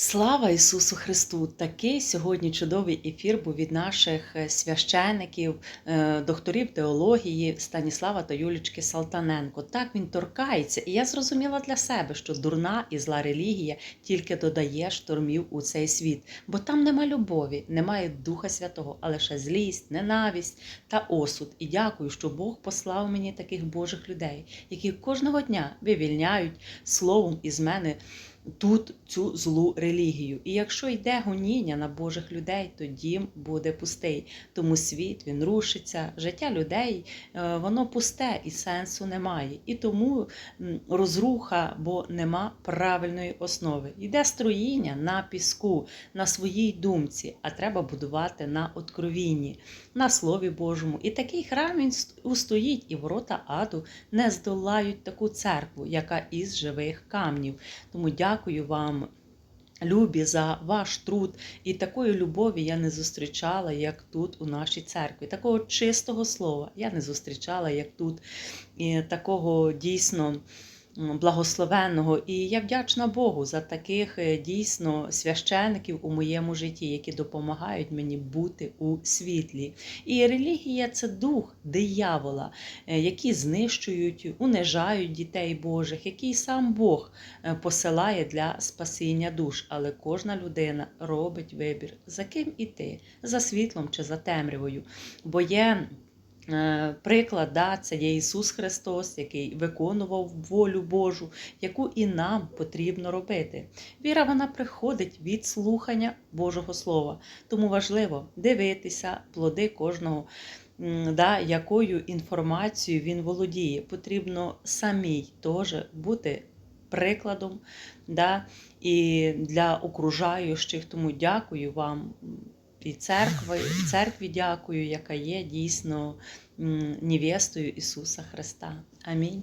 Слава Ісусу Христу! Такий сьогодні чудовий ефір був від наших е, священиків, е, докторів теології Станіслава та Юлічки Салтаненко. Так він торкається, і я зрозуміла для себе, що дурна і зла релігія тільки додає штормів у цей світ, бо там нема любові, немає Духа Святого, а лише злість, ненависть та осуд. І дякую, що Бог послав мені таких Божих людей, які кожного дня вивільняють словом із мене тут цю злу релігію. І якщо йде гоніння на Божих людей, то дім буде пустий. Тому світ він рушиться, життя людей е, воно пусте і сенсу немає. І тому розруха, бо нема правильної основи. Йде строїння на піску, на своїй думці, а треба будувати на откровінні, на Слові Божому. І такий храм він устоїть, і ворота аду не здолають таку церкву, яка із живих камнів. Тому дякую вам. Любі за ваш труд і такої любові я не зустрічала, як тут у нашій церкві. Такого чистого слова я не зустрічала, як тут, і такого дійсно благословенного. І я вдячна Богу за таких е, дійсно священиків у моєму житті, які допомагають мені бути у світлі. І релігія це дух диявола, е, які знищують, унижають дітей Божих, який сам Бог е, посилає для спасіння душ. Але кожна людина робить вибір, за ким іти, за світлом чи за темрявою. Бо є приклад, да, це є Ісус Христос, який виконував волю Божу, яку і нам потрібно робити. Віра вона приходить від слухання Божого Слова. Тому важливо дивитися плоди кожного. Да, якою інформацією він володіє, потрібно самій теж бути прикладом да, і для окружаючих. Тому дякую вам і церкви, церкві дякую, яка є дійсно нівестою Ісуса Христа. Амінь.